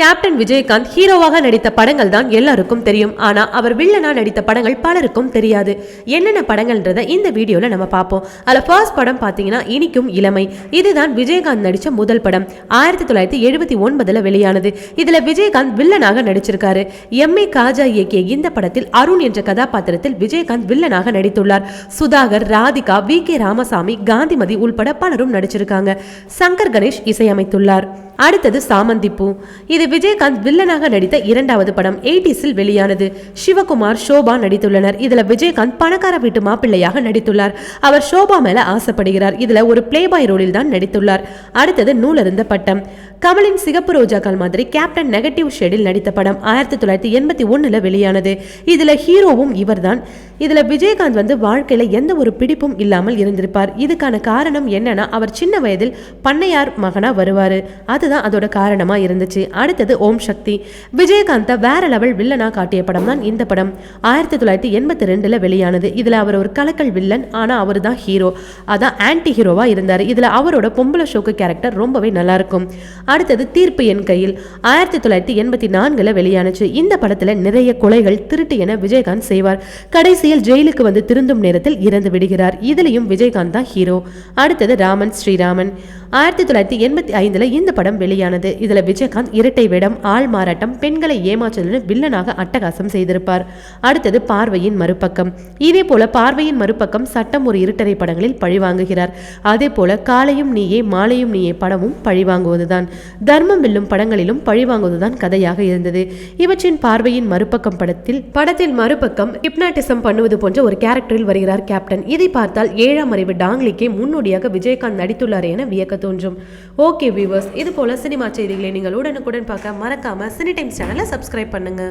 Captain Vijayakanth ஹீரோவாக நடித்த படங்கள் தான் எல்லாருக்கும் தெரியும். ஆனா அவர் வில்லனா நடித்த படங்கள் பலருக்கும் தெரியாது. என்னென்ன படங்கள்ன்றத இந்த வீடியோல நம்ம பார்ப்போம். அதுல ஃபர்ஸ்ட் படம் பாத்தீங்கன்னா இனிக்கும் இளமை. இதுதான் விஜயகாந்த் நடிச்ச முதல் படம். ஆயிரத்தி தொள்ளாயிரத்தி எழுபத்தி ஒன்பதுல வெளியானது. இதுல விஜயகாந்த் வில்லனாக நடிச்சிருக்காரு. எம். ஏ. காஜா இயக்கிய இந்த படத்தில் அருண் என்ற கதாபாத்திரத்தில் விஜயகாந்த் வில்லனாக நடித்துள்ளார். சுதாகர் ராதிகா வி. கே. ராமசாமி காந்திமதி உள்பட பலரும் நடிச்சிருக்காங்க. சங்கர் கணேஷ் இசையமைத்துள்ளார். அடுத்தது சாமந்திப்பூ. இது விஜயகாந்த் வில்லனாக நடித்த இரண்டாவது படம் எயிட்டிஸில் வெளியானது. சிவகுமார் ஷோபா நடித்துள்ளனர். இதுல விஜயகாந்த் பணக்கார வீட்டு மாப்பிள்ளையாக நடித்துள்ளார். அவர் ஷோபா மேல ஆசைப்படுகிறார். இதுல ஒரு பிளே பாய் ரோலில் தான் நடித்துள்ளார். அடுத்தது நூலருந்த பட்டம். கமலின் சிகப்பு ரோஜாக்கள் மாதிரி கேப்டன் நெகட்டிவ் ஷெடில் நடித்த படம் ஆயிரத்தி தொள்ளாயிரத்தி எண்பத்தி ஒன்னுல வெளியானது. இதுல ஹீரோவும் இவர்தான். இதுல விஜயகாந்த் வந்து வாழ்க்கையில எந்த ஒரு பிடிப்பும் இல்லாமல் இருந்திருப்பார். இதுக்கான காரணம் என்னன்னா அவர் சின்ன வயதில் பண்ணையார் மகனா வருவாரு. அதுதான் அதோட காரணமா இருந்துச்சு. அடுத்தது ஓம் சக்தி. விஜயகாந்த வேற லெவல் வில்லனா காட்டிய படம் தான் இந்த படம். ஆயிரத்தி தொள்ளாயிரத்தி எண்பத்தி ரெண்டுல வெளியானது. இதுல அவர் ஒரு கலக்கல் வில்லன் ஆனா அவர் தான் ஹீரோ. அதான் ஆன்டி ஹீரோவா இருந்தார். இதுல அவரோட பொம்பளை ஷோக்கு கேரக்டர் ரொம்பவே நல்லா இருக்கும். அடுத்தது தீர்ப்பு என் கையில். ஆயிரத்தி தொள்ளாயிரத்தி எண்பத்தி நான்குல வெளியானுச்சு. இந்த படத்துல நிறைய கொலைகள் திருட்டு என விஜயகாந்த் செய்வார். கடைசி கடைசியில் ஜெயிலுக்கு வந்து திருந்தும் நேரத்தில் இறந்து விடுகிறார். இதுலயும் விஜயகாந்த் தான் ஹீரோ அடுத்தது ராமன் ஸ்ரீராமன். ஆயிரத்தி தொள்ளாயிரத்தி எண்பத்தி ஐந்துல இந்த படம் வெளியானது. இதுல விஜயகாந்த் இரட்டை வேடம் ஆள் மாறாட்டம் பெண்களை ஏமாற்றலுடன் வில்லனாக அட்டகாசம் செய்திருப்பார். அடுத்தது பார்வையின் மறுபக்கம். இதே போல பார்வையின் மறுபக்கம் சட்டம் ஒரு இருட்டரை படங்களில் பழிவாங்குகிறார். அதே போல காலையும் நீயே மாலையும் நீயே படமும் பழிவாங்குவதுதான். தர்மம் வெல்லும் படங்களிலும் பழிவாங்குவதுதான் கதையாக இருந்தது. இவற்றின் பார்வையின் மறுபக்கம் படத்தில் படத்தின் மறுபக்கம் ஹிப்னாட்டிசம் பண்ணுவது போன்ற ஒரு கேரக்டரில் வருகிறார் கேப்டன். இதை பார்த்தால் ஏழாம் அறிவு டாங்லிக்கே முன்னோடியாக விஜயகாந்த் நடித்துள்ளார் என வியக்க தோன்றும். ஓகே வியூவர்ஸ் இது போல சினிமா செய்திகளை நீங்கள் உடனுக்குடன் பார்க்க மறக்காம சினி டைம்ஸ் சேனலை சப்ஸ்கிரைப் பண்ணுங்க.